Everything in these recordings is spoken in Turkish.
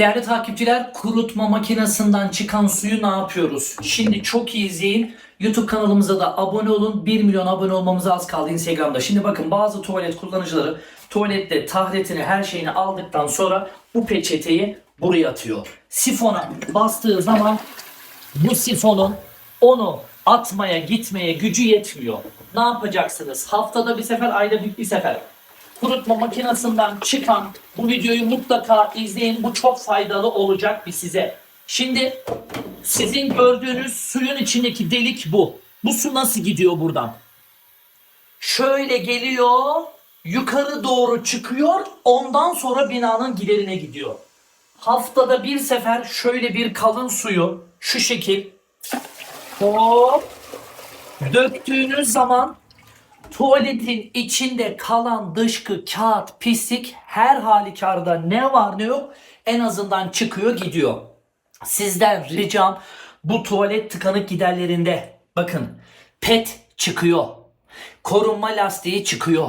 Değerli takipçiler, kurutma makinesinden çıkan suyu ne yapıyoruz? Şimdi çok iyi izleyin. YouTube kanalımıza da abone olun. 1 milyon abone olmamıza az kaldı Instagram'da. Şimdi bakın bazı tuvalet kullanıcıları tuvalette tahretini her şeyini aldıktan sonra bu peçeteyi buraya atıyor. Sifona bastığı zaman bu sifonun onu atmaya gitmeye gücü yetmiyor. Ne yapacaksınız? Haftada bir sefer, ayda bir, bir sefer. Kurutma makinesinden çıkan bu videoyu mutlaka izleyin. Bu çok faydalı olacak bir size. Şimdi sizin gördüğünüz suyun içindeki delik bu. Bu su nasıl gidiyor buradan? Şöyle geliyor, yukarı doğru çıkıyor, ondan sonra binanın giderine gidiyor. Haftada bir sefer şöyle bir kalın suyu şu şekil hop döktüğünüz zaman tuvaletin içinde kalan dışkı, kağıt, pislik her halükarda ne var ne yok en azından çıkıyor gidiyor. Sizden ricam bu tuvalet tıkanık giderlerinde bakın pet çıkıyor. Korunma lastiği çıkıyor.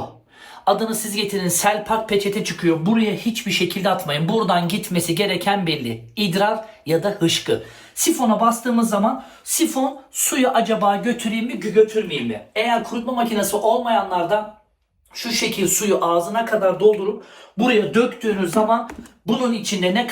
Adını siz getirin selpak peçete çıkıyor. Buraya hiçbir şekilde atmayın. Buradan gitmesi gereken belli. İdrar ya da hışkı. Sifona bastığımız zaman sifon suyu acaba götüreyim mi götürmeyeyim mi? Eğer kurutma makinesi olmayanlarda şu şekil suyu ağzına kadar doldurup buraya döktüğünüz zaman bunun içinde ne kadar